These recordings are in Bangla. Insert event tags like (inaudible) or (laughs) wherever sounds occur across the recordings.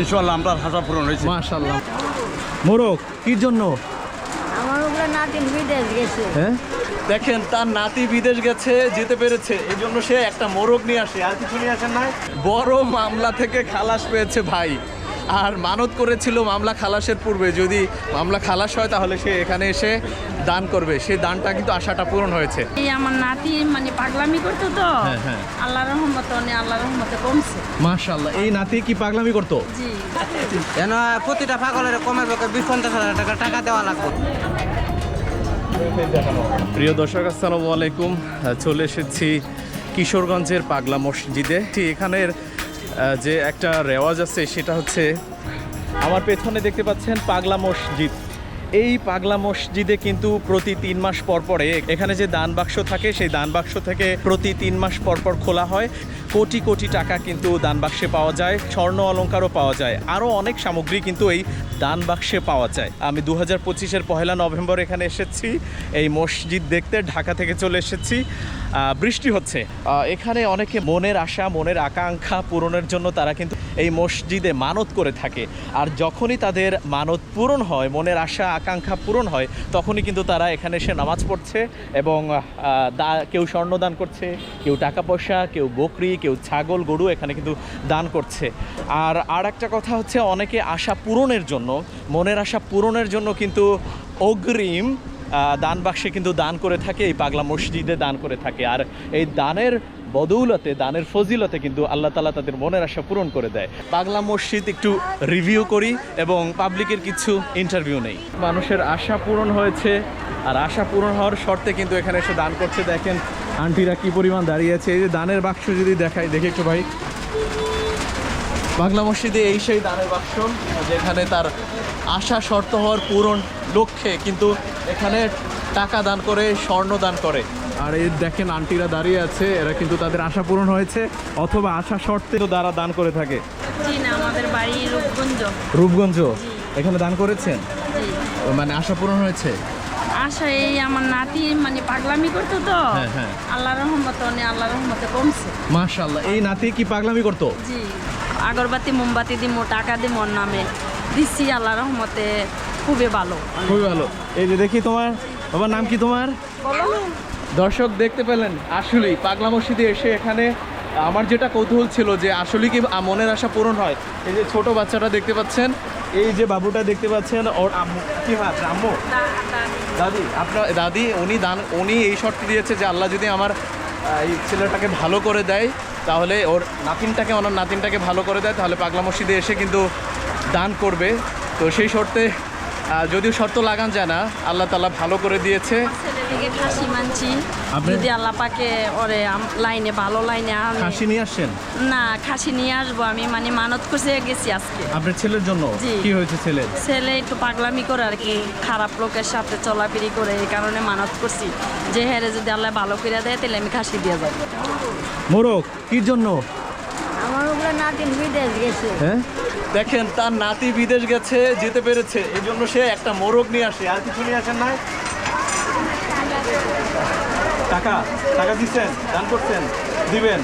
ইনশাল্লাহ আমরা হাসা পূরণ হয়েছে। মাশাল্লাহ মোরগ কি জন্য? আমার উপরে নাতি বিদেশ গেছে। হ্যাঁ? দেখেন তার নাতি বিদেশ গেছে যেতে পেরেছে। এই জন্য সে একটা মোরগ নিয়ে আসে। আর কিছু নিয়ে আসেন না বড় মামলা থেকে খালাস পেয়েছে ভাই। আর মানত করেছিল মামলা খালাসের পূর্বে। যদি মামলা খালাস হয় তাহলে সে এখানে এসে দান করবে। সেই দানটা কিন্তু আশাটা পূরণ হয়েছে। এই আমার নাতি মানে পাগলামি করতো তো। হ্যাঁ, হ্যাঁ। আল্লাহ রহমতে অনেক আল্লাহ রহমতে কমছে। মাশাল্লাহ এই নাতি কি পাগলামি করতো? জি। যেন প্রতিটা পাগলের কমে পক্ষে বিশ পঞ্চাশ হাজার টাকা টাকা দেওয়া লাগবে। প্রিয় দর্শক আসসালামু আলাইকুম। চলে এসেছি কিশোরগঞ্জের পাগলা মসজিদে। ঠিক এখানের যে একটা রেওয়াজ আছে, সেটা হচ্ছে আমার পেছনে দেখতে পাচ্ছেন পাগলা মসজিদ। এই পাগলা মসজিদে কিন্তু প্রতি তিন মাস পর পরে এখানে যে দান বাক্স থাকে, সেই দান বাক্স থেকে প্রতি তিন মাস পর পর খোলা হয়। কোটি কোটি টাকা কিন্তু দান বাক্সে পাওয়া যায়, স্বর্ণ অলঙ্কারও পাওয়া যায়। আরও অনেক সামগ্রী কিন্তু এই দান বাক্সে পাওয়া যায়। আমি দু হাজার পঁচিশের পহেলা নভেম্বর এখানে এসেছি, এই মসজিদ দেখতে, ঢাকা থেকে চলে এসেছি। বৃষ্টি হচ্ছে। এখানে অনেকে মনের আশা, মনের আকাঙ্ক্ষা পূরণের জন্য তারা কিন্তু এই মসজিদে মানত করে থাকে। আর যখনই তাদের মানত পূরণ হয়, মনের আশা, আকাঙ্ক্ষা পূরণ হয়, তখনই কিন্তু তারা এখানে এসে নামাজ পড়ছে এবং দা- কেউ স্বর্ণদান করছে, কেউ টাকা পয়সা, কেউ বকরি কেউ ছাগল, গরু এখানে কিন্তু দান করছে। আর আর একটা কথা হচ্ছে, অনেকে আশা পূরণের জন্য, মনের আশা পূরণের জন্য কিন্তু অগ্রিম দান বাক্সে কিন্তু দান করে থাকে, এই পাগলা মসজিদে দান করে থাকে। আর এই দানের বদৌলতে, দানের ফজিলতে কিন্তু আল্লাহ তালা তাদের মনের আশা পূরণ করে দেয়। পাগলা মসজিদ একটু রিভিউ করি, এবং পাবলিকের কিছু ইন্টারভিউ নেই। মানুষের আশা পূরণ হয়েছে আর আশা পূরণ হওয়ার শর্তে কিন্তু এখানে এসে দান করছে। দেখেন আন্টিরা কি পরিমাণ দাঁড়িয়ে আছে। এই যে দানের বাক্স যদি দেখাই দেখে একটু ভাই। বাংলা মসজিদে এই সেই দানের বাক্স যেখানে তার আশা শর্ত হওয়ার পূরণ লক্ষ্যে কিন্তু এখানে টাকা দান করে স্বর্ণ দান করে। আর এই দেখেন আন্টিরা দাঁড়িয়ে আছে। এরা কিন্তু তাদের আশা পূরণ হয়েছে অথবা আশা শর্তে তো তারা দান করে থাকে। আমাদের বাড়ি রূপগঞ্জ। রূপগঞ্জ? এখানে দান করেছেন? মানে আশা পূরণ হয়েছে? আশা এই আমার নাতি মানে পাগলামি করতো তো। হ্যাঁ, হ্যাঁ। আল্লাহ রহমতে অনেক আল্লাহ রহমতে কমছে। মাশাল্লাহ এই নাতি কি পাগলামি করতো? জি আগরবাতি মোমবাতি দিমো টাকা দিমো নামে। দিচ্ছি আল্লাহ রহমতে খুবই ভালো। খুবই ভালো। এই যে দেখি তোমার বাবার নাম কি তোমার? দর্শক দেখতে পেলেন আসলেই পাগলা মসজিদে এসে এখানে আমার যেটা কৌতূহল ছিল যে আসলে কি মনের আশা পূরণ হয়, এই যে ছোট বাচ্চাটা দেখতে পাচ্ছেন, এই যে বাবুটা দেখতে পাচ্ছেন, ওর আম্মু, কি হয়, আম্মু? দাদি, আপনার দাদি, উনি দান, উনি এই শর্ত দিয়েছে যে আল্লাহ যদি আমার এই ছেলেটাকে ভালো করে দেয়, তাহলে ওর নাতিনটাকে, ওনার নাতিনটাকে ভালো করে দেয়, তাহলে পাগলা মসজিদে এসে কিন্তু দান করবে। তো সেই শর্তে যদিও শর্ত লাগান যায় না আল্লাহ তালা ভালো করে দিয়েছে। খাসি মানছি। আপনি- যদি আল্লাহ পাকে ওরে লাইনে ভালো লাইনে হাসি নিয়ে আসছেন? না খাসি নিয়ে আসব আমি মানে মানত করছে গেছি আজকে। আপনার ছেলের জন্য? কি হয়েছে ছেলের? ছেলে একটু পাগলামি করে আর কি খারাপ লোকের সাথে চলাফেরি করে এই কারণে মানত করছি। যে হেরে যদি আল্লাহ ভালো করে দেয় তাহলে আমি খাসি দিয়ে যাব। মোরগ কির জন্য? আমার উপরে নাতিন বিদেশ গেছে। হ্যাঁ? দেখেন, তার নাতি বিদেশ গেছে, যেতে পেরেছে। এই জন্য সে একটা মোরগ নিয়ে আসে। আর কিছু নিয়ে আসেন নাই? টাকা টাকা দিচ্ছেন, দান করছেন, দিবেন।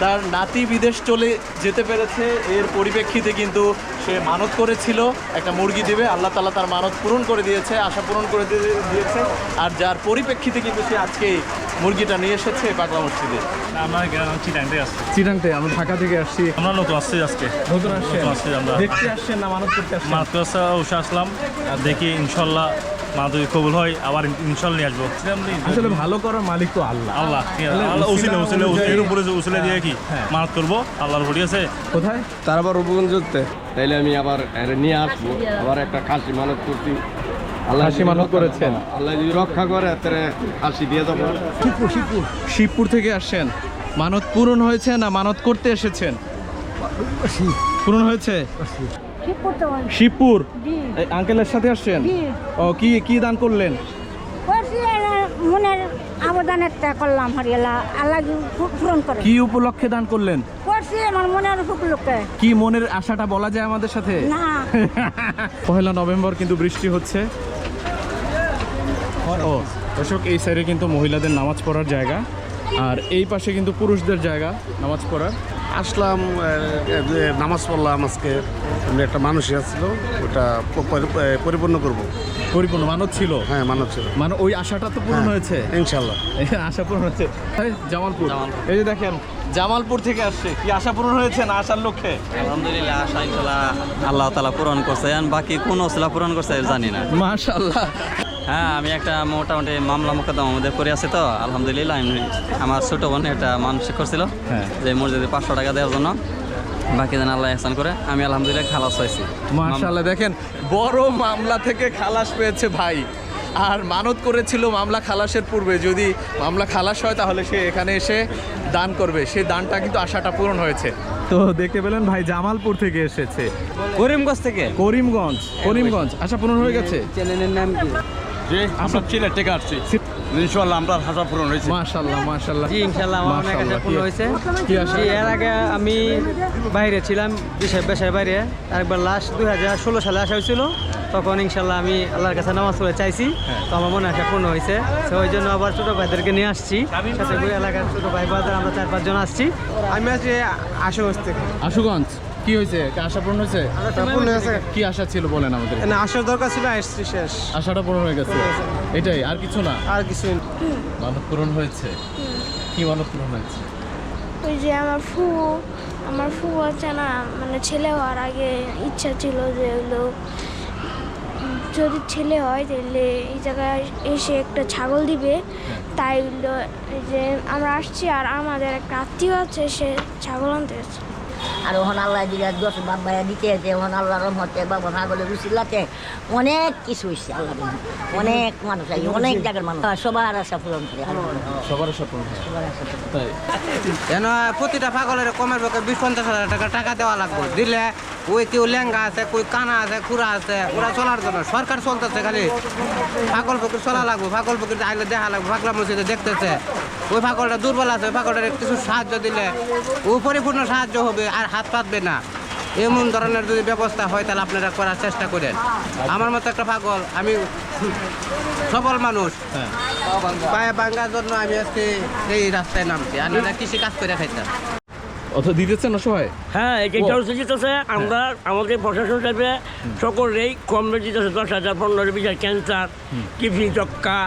তার নাতি বিদেশ চলে যেতে পেরেছে। এর পরিপ্রেক্ষিতে কিন্তু সে মানত করেছিল। একটা মুরগি দিবে আল্লাহ তালা তার মানত পূরণ করে দিয়েছে আশা পূরণ করে দিয়ে- দিয়েছে। আর যার পরিপ্রেক্ষিতে কিন্তু সে আজকে মুরগিটা নিয়ে এসেছে পাগলা মসজিদে। আমরা গ্রাম চিটাংতে আসছি চিটাংতে আমরা ঢাকা থেকে আসছি। আমরা নতুন আসছি আজকে। নতুন আসছি আমরা। দেখতে আসছেন না মানত করতে আসছেন? মাদ্রাসা আসলাম। আর দেখি ইনশাল্লাহ মা যদি কবুল হয় আবার ইনশাল্লাহ নিয়ে আসব। আসলে ভালো করার মালিক তো আল্লাহ। আল্লাহ আল্লাহ উসিলে উসিলে এর উপরে যে উসিলে দিয়ে কি হ্যাঁ। মানত করব আল্লাহর ঘড়ি আছে। কোথায়? তার আবার রূপগঞ্জতে তাইলে আমি আবার নিয়ে আসব। আবার একটা খাসি মানত করছি। আল্লাহ মানত করেছেন? আল্লাহ যদি রক্ষা করে তাহলে দিয়ে দেবো শিবপুর থেকে আসছেন। মানত পূরণ হয়েছে না মানত করতে এসেছেন? পূরণ হয়েছে? শিবপুর আঙ্কেলের সাথে আসছেন? ও কি কি দান করলেন? মনের আবেদন একটা করলাম হরিয়ালা আল্লাহ পূরণ করে কি উপলক্ষে দান করলেন? করছি আমার মনের উপলক্ষে। কি মনের আশাটা বলা যায় আমাদের সাথে? না। (laughs) পহেলা নভেম্বর কিন্তু বৃষ্টি হচ্ছে। ও দর্শক এই সাইডে কিন্তু মহিলাদের নামাজ পড়ার জায়গা। আর এই পাশে কিন্তু পুরুষদের জায়গা নামাজ পড়ার। আসলাম নামাজ পড়লাম আজকে। একটা মানুষই আসছিল ওটা পরিপূর্ণ করব। পরিপূর্ণ মানত ছিল? হ্যাঁ মানব ছিল। মানে ওই আশাটা তো পূরণ হয়েছে? ইনশাল্লাহ। আশা পূরণ হচ্ছে এই, জামালপুর। এই যে দেখেন জামালপুর থেকে আসছে। কি আশা পূরণ হয়েছে না আসার লক্ষ্যে? আলহামদুলিল্লাহ আশা ইনশাল্লাহ আল্লাহ তালা পূরণ করছে। আর বাকি কোন ওসিলা পূরণ করছে জানি না। মাশাল্লাহ হ্যাঁ আমি একটা মোটামুটি মামলা মোকদ্দমা আমাদের করে আছে তো আলহামদুলিল্লাহ। আমি আমার ছোট বোন একটা মানসিক করছিল হ্যাঁ। যে মসজিদে পাঁচশো টাকা দেওয়ার জন্য। বাকি যেন আল্লাহ এহসান করে আমি আলহামদুলিল্লাহ খালাস হয়েছি মাশাল্লাহ দেখেন বড় মামলা থেকে খালাস পেয়েছে ভাই। আর মানত করেছিল মামলা খালাসের পূর্বে। যদি মামলা খালাস হয় তাহলে সে এখানে এসে দান করবে। সেই দানটা কিন্তু আশাটা পূরণ হয়েছে। তো দেখতে পেলেন ভাই জামালপুর থেকে এসেছে। করিমগঞ্জ থেকে? করিমগঞ্জ করিমগঞ্জ। আশা পূরণ হয়ে গেছে? চ্যানেলের নাম কি? আমরা থেকে আসছি। ইনশাল্লাহ আমরা হাসা পূরণ হয়েছে। মাশাল্লাহ মাশাল্লাহ জি ইনশাল্লাহ আমার অনেক আশা মাশাআল্লাহ, পূর্ণ হয়েছে। কি আশা? জি, এর আগে আমি বাইরে ছিলাম দেশের দেশের বাইরে। একবার লাস্ট দুই হাজার ষোলো সালে আসা হয়েছিল। তখন ইনশাল্লাহ আমি আল্লাহর কাছে নামাজ পড়ে চাইছি। তো আমার মনে আশা পূর্ণ হয়েছে। তো ওই জন্য আবার ছোটো ভাইদেরকে নিয়ে আসছি। সাথে এলাকার ছোটো ভাই বাজার আমরা চার পাঁচজন আসছি। আমি আছি আশুগঞ্জ থেকে। আশুগঞ্জ কি হয়েছে? কি আশা পূরণ হয়েছে? পূর্ণ হয়েছে। কি আশা ছিল বলেন আমাদের? না আসার দরকার ছিল আসছি শেষ। আশাটা পূরণ হয়ে গেছে। এটাই আর কিছু না? আর কিছু মানত পূরণ হয়েছে। কি মানত পূরণ হয়েছে? ওই যে আমার ফুবু আমার ফুবু আছে না মানে ছেলে হওয়ার আগে ইচ্ছা ছিল যে হলো যদি ছেলে হয় তাহলে এই জায়গায় এসে একটা ছাগল দিবে। তাই হলো এই যে আমরা আসছি আর আমাদের একটা আত্মীয় আছে সে ছাগল আনতে গেছে। আর ওখান আল্লাহ দিলে দশ বাবা দিতে আছে ওখান আল্লাহ রহমতে বাবা ভাগলে রুসিল্লাতে অনেক কিছু হয়েছে আল্লাহ অনেক মানুষ আছে অনেক জায়গার মানুষ। সবার আশা পূরণ করে সবার আশা পূরণ হয়। সবার আশা প্রতিটা পাগলের কমের পক্ষে বিশ পঞ্চাশ হাজার টাকা টাকা দেওয়া লাগবে। দিলে ওই কেউ লেঙ্গা আছে কই কানা আছে কুড়া আছে ওরা চলার জন্য। সরকার চলতেছে খালি। পাগল পুকুর চলা লাগবে পাগল ফকির আইলে দেখা লাগবে পাগলা মসজিদে দেখতেছে। ওই পাগলটা দুর্বল আছে ওই পাগলটার কিছু সাহায্য দিলে। ও পরিপূর্ণ সাহায্য হবে আর হাত পাতবে না। এমন ধরনের যদি ব্যবস্থা হয় তাহলে আপনারা করার চেষ্টা করেন। আমার মতো একটা পাগল আমি সবল মানুষ। পায়ে ভাঙ্গার জন্য আমি আজকে এই রাস্তায় নামছি। আর নাহলে কৃষি কাজ করে খাইতাম অত দিতেছেন না হ্যাঁ আমরা আমাদের প্রশাসন হিসাবে সকলেই কম দিতেছে দশ হাজার পনেরো বিশ ক্যান্সার কিডনি চক্কা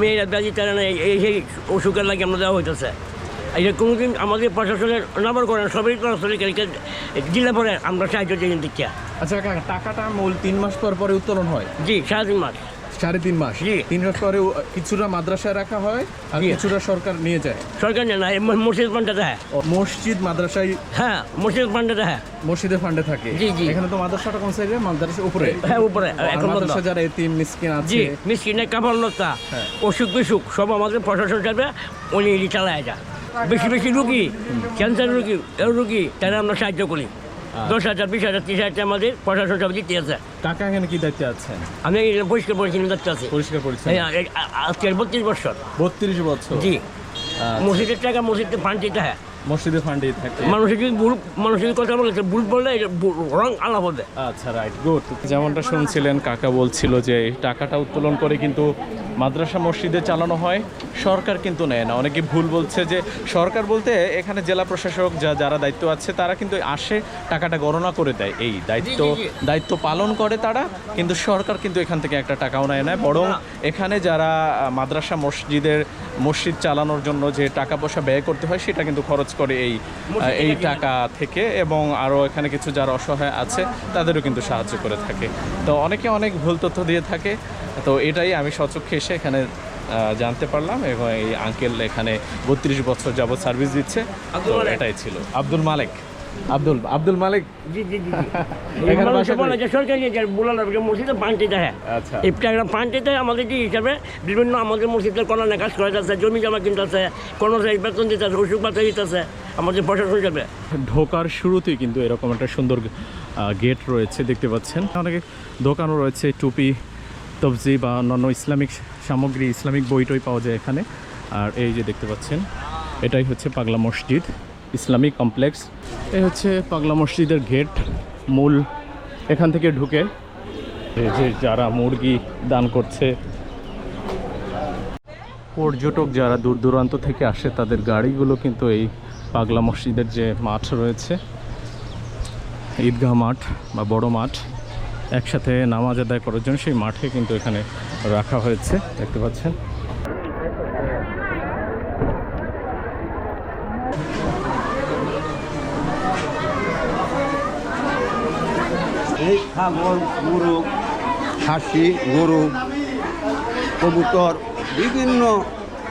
মেয়েরা ব্যাধি তারা না এই এই সেই অসুখের লাগে আমরা দেওয়া হইতেছে। এই যে কোনোদিন আমাদের প্রশাসনের নাম্বার করেন সবাই কর্মচারীকে দিলে পরে আমরা সাহায্য দিচ্ছি আচ্ছা কাকা টাকাটা মূল তিন মাস পর পরে উত্তোলন হয়? জি সাড়ে তিন মাস। সাড়ে তিন মাস? জি। তিন মাস পরে কিছুটা মাদ্রাসায় রাখা হয় আর কিছুটা সরকার নিয়ে যায়? সরকার নেয় না মসজিদ ফান্ডে দেয়। মসজিদ মাদ্রাসায় হ্যাঁ মসজিদ ফান্ডে দেয়। মসজিদের ফান্ডে থাকে? জি, জি। এখানে তো মাদ্রাসাটা কোন সাইডে মাদ্রাসার উপরে? হ্যাঁ উপরে এখন মাদ্রাসা যারা এতিম মিসকিন জি আছে মিসকিনের কাপড়লতা হ্যাঁ। অসুখ বিসুখ সব আমাদের প্রশাসন হিসাবে উনি চালায় যা বেশি বেশি রুগী ক্যান্সার রুগী রুগী তারা আমরা সাহায্য করি। দশ হাজার বিশ হাজার ত্রিশ হাজার আমাদের প্রশাসন সব দিতে আছে। কাকা এখানে কি দায়িত্বে আছেন? আমি পরিষ্কার পরিচ্ছন্ন দায়িত্ব আছি। পরিষ্কার পরিচ্ছন্ন। এই, আজকের বত্রিশ বছর। বত্রিশ বছর। জি। আচ্ছা। মসজিদের টাকা মসজিদে ফান্ড দিতে হয়। মসজিদের ফান্ডে থাকে। মানুষের ভুল মানুষের কথা বলেছে ভুল বললে রং আলা বলবে আচ্ছা রাইট গুড যেমনটা শুনছিলেন কাকা বলছিল যে টাকাটা উত্তোলন করে কিন্তু মাদ্রাসা মসজিদে চালানো হয় সরকার কিন্তু নেয় না। অনেকে ভুল বলছে যে সরকার বলতে এখানে জেলা প্রশাসক যা যারা দায়িত্ব আছে তারা কিন্তু আসে টাকাটা গণনা করে দেয়। এই দায়িত্ব দায়িত্ব পালন করে তারা কিন্তু সরকার কিন্তু এখান থেকে একটা টাকাও নেয় না। বরং এখানে যারা মাদ্রাসা মসজিদের মসজিদ চালানোর জন্য যে টাকা পয়সা ব্যয় করতে হয় সেটা কিন্তু খরচ করে এই এই টাকা থেকে এবং আরও এখানে কিছু যারা অসহায় আছে তাদেরও কিন্তু সাহায্য করে থাকে। তো অনেকে অনেক ভুল তথ্য দিয়ে থাকে। তো এটাই আমি সচক্ষে এসে এখানে জানতে পারলাম এবং এই আঙ্কেল এখানে বত্রিশ বছর যাবৎ সার্ভিস দিচ্ছে। এটাই ছিল। আব্দুল মালিক। আব্দুল আব্দুল মালিক? জি জি জি (laughs) এখানে মানুষ বাসা বলে যে সরকারি যে মসজিদে হয়। আচ্ছা। আমাদের যে হিসাবে বিভিন্ন আমাদের মসজিদের কল্যাণে কাজ করা যাচ্ছে জমি জমা কিনতেছে বেতন দিতেছে ওষুধ পাতা দিতেছে আমাদের প্রশাসন হিসাবে। ঢোকার শুরুতেই কিন্তু এরকম একটা সুন্দর গেট রয়েছে দেখতে পাচ্ছেন। অনেক দোকানও রয়েছে টুপি তবজি বা অন্যান্য ইসলামিক সামগ্রী ইসলামিক বই টই পাওয়া যায় এখানে। আর এই যে দেখতে পাচ্ছেন এটাই হচ্ছে পাগলা মসজিদ। Islamic complex. এই হচ্ছে পাগলা মসজিদের গেট, মূল। এখান থেকে ঢুকে যে যারা মুরগি দান করছে। পর্যটক যারা দূর দূরান্ত থেকে আসে, তাদের গাড়িগুলো কিন্তু এই পাগলা মসজিদের যে মাঠ রয়েছে, ঈদগাহ মাঠ বা বড় মাঠ, একসাথে নামাজ আদায় করার জন্য সেই মাঠে কিন্তু এখানে রাখা হয়েছে, দেখতে পাচ্ছেন। এই ছাগল গরু খাসি গরু কবুতর বিভিন্ন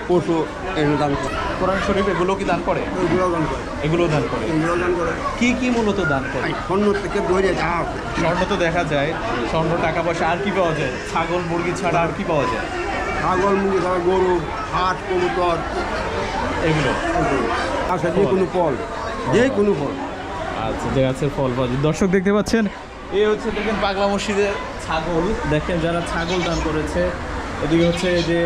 পশু এগুলো দান করে। কোরআন শরীফ এগুলো কি দান করে? এগুলো দান করে। এগুলো দান করে। এগুলো দান করে। কি কি মূলত দান করে? স্বর্ণ থেকে দৌড়ে যা স্বর্ণ তো দেখা যায় স্বর্ণ টাকা পয়সা আর কি পাওয়া যায়? ছাগল মুরগি ছাড়া আর কি পাওয়া যায়? ছাগল মুরগি ছাড়া গরু হাট কবুতর এগুলো। আচ্ছা যে কোনো ফল যে কোনো ফল। আচ্ছা যে গাছের ফল পাওয়া যায়। দর্শক দেখতে পাচ্ছেন এই হচ্ছে দেখেন পাগলা মসজিদের ছাগল। দেখেন যারা ছাগল দান করেছে এদিকে হচ্ছে যে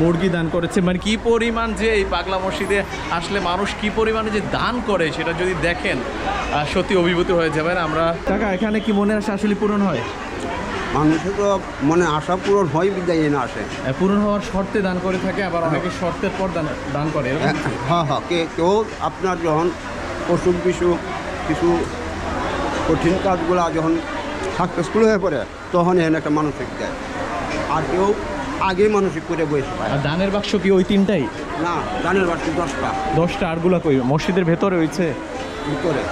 মুরগি দান করেছে। মানে কি পরিমাণ যে এই পাগলা মসজিদে আসলে মানুষ কি পরিমাণে যে দান করে সেটা যদি দেখেন সত্যি অভিভূত হয়ে যাবেন আমরা। টাকা এখানে কি মনের আশা আসলে পূরণ হয়? মানুষের তো মনে আশা পূরণ হয় বিদায় না আসে। পূরণ হওয়ার শর্তে দান করে থাকে আবার অনেকে শর্তের পর দান দান করে হ্যাঁ হ্যাঁ হ্যাঁ কে কেউ আপনার যখন অসুখ বিসুখ কিছু কঠিন কাজগুলো যখন সাকসেসফুল হয়ে পড়ে তখন এখানে একটা মানসিক দেয়। আর কেউ আগে মানসিক করে বসে পায়। আর দানের বাক্স কি ওই তিনটাই? না দানের বাক্স দশটা। দশটা আরগুলা কই? মসজিদের ভেতরে হয়েছে ভিতরে।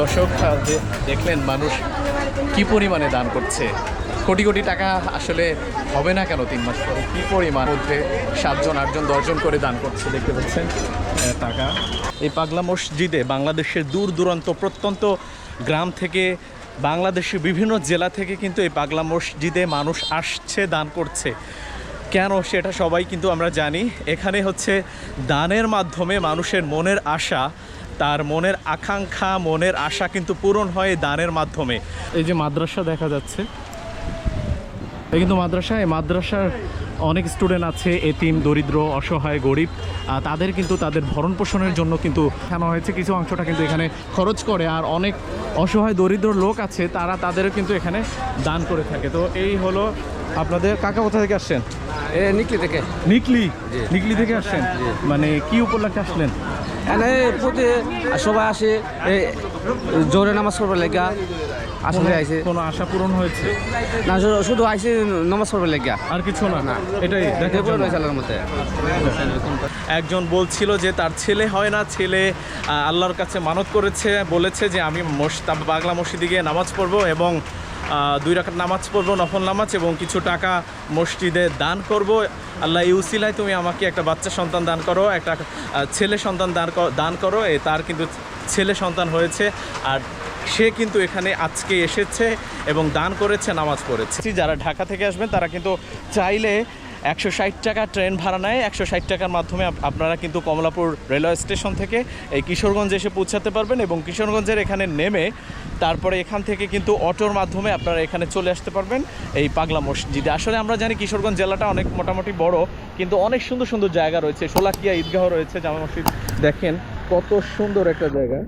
দর্শক দেখলেন মানুষ কি পরিমাণে দান করছে। কোটি কোটি টাকা আসলে হবে না কেন তিন মাস পরে? কী পরিমাণ? মধ্যে সাতজন, আটজন, দশজন করে দান করছে, দেখতে পাচ্ছেন টাকা। এই পাগলা মসজিদে বাংলাদেশের দূর দূরান্ত প্রত্যন্ত গ্রাম থেকে বাংলাদেশের বিভিন্ন জেলা থেকে কিন্তু এই পাগলা মসজিদে মানুষ আসছে, দান করছে। কেন সেটা সবাই কিন্তু আমরা জানি। এখানে হচ্ছে দানের মাধ্যমে মানুষের মনের আশা তার মনের আকাঙ্ক্ষা মনের আশা কিন্তু পূরণ হয় এই দানের মাধ্যমে। এই যে মাদ্রাসা দেখা যাচ্ছে এই কিন্তু মাদ্রাসা এই মাদ্রাসার অনেক স্টুডেন্ট আছে এতিম দরিদ্র অসহায় গরিব তাদের কিন্তু তাদের ভরণ পোষণের জন্য কিন্তু কেন হয়েছে। কিছু অংশটা কিন্তু এখানে খরচ করে আর অনেক অসহায় দরিদ্র লোক আছে তারা তাদেরও কিন্তু এখানে দান করে থাকে। তো এই হলো আপনাদের কাকা কোথা থেকে আসছেন? এ নিকলি থেকে। নিকলি? নিকলি থেকে আসছেন? মানে কি উপলক্ষে আসলেন? এনে প্রতি সবাই আসে জোরে নামাজ পড়বার লেগা আসলে আইছে। কোনো আশা পূরণ হয়েছে? না শুধু আইসে নামাজ পড়বার লেগা। আর কিছু না? না। এটাই এরপরে জন্য। রয়েছে আল্লাহর মধ্যে। একজন বলছিল যে তার ছেলে হয় না ছেলে আল্লাহর কাছে মানত করেছে বলেছে যে আমি বাংলা মসজিদে গিয়ে নামাজ পড়ব এবং দুই রাকাত নামাজ পড়ব, নফল নামাজ এবং কিছু টাকা মসজিদে দান করব। আল্লাহ ইউসিলায় তুমি আমাকে একটা বাচ্চা সন্তান দান করো, একটা ছেলে সন্তান দান দান করো। এ, তার কিন্তু ছেলে সন্তান হয়েছে আর সে কিন্তু এখানে আজকে এসেছে এবং দান করেছে, নামাজ পড়েছে। যারা ঢাকা থেকে আসবেন, তারা কিন্তু চাইলে একশো ষাট টাকা ট্রেন ভাড়া নেয়, একশো ষাট টাকার মাধ্যমে আপনারা কিন্তু কমলাপুর রেলওয়ে স্টেশন থেকে এই কিশোরগঞ্জে এসে পৌঁছাতে পারবেন এবং কিশোরগঞ্জের এখানে নেমে তারপরে এখান থেকে কিন্তু অটোর মাধ্যমে আপনারা এখানে চলে আসতে পারবেন এই পাগলা মসজিদে। আসলে আমরা জানি কিশোরগঞ্জ জেলাটা অনেক মোটামুটি বড়, কিন্তু অনেক সুন্দর সুন্দর জায়গা রয়েছে। শোলাকিয়া ঈদগাহ রয়েছে জামা মসজিদ। দেখেন কত সুন্দর একটা জায়গা।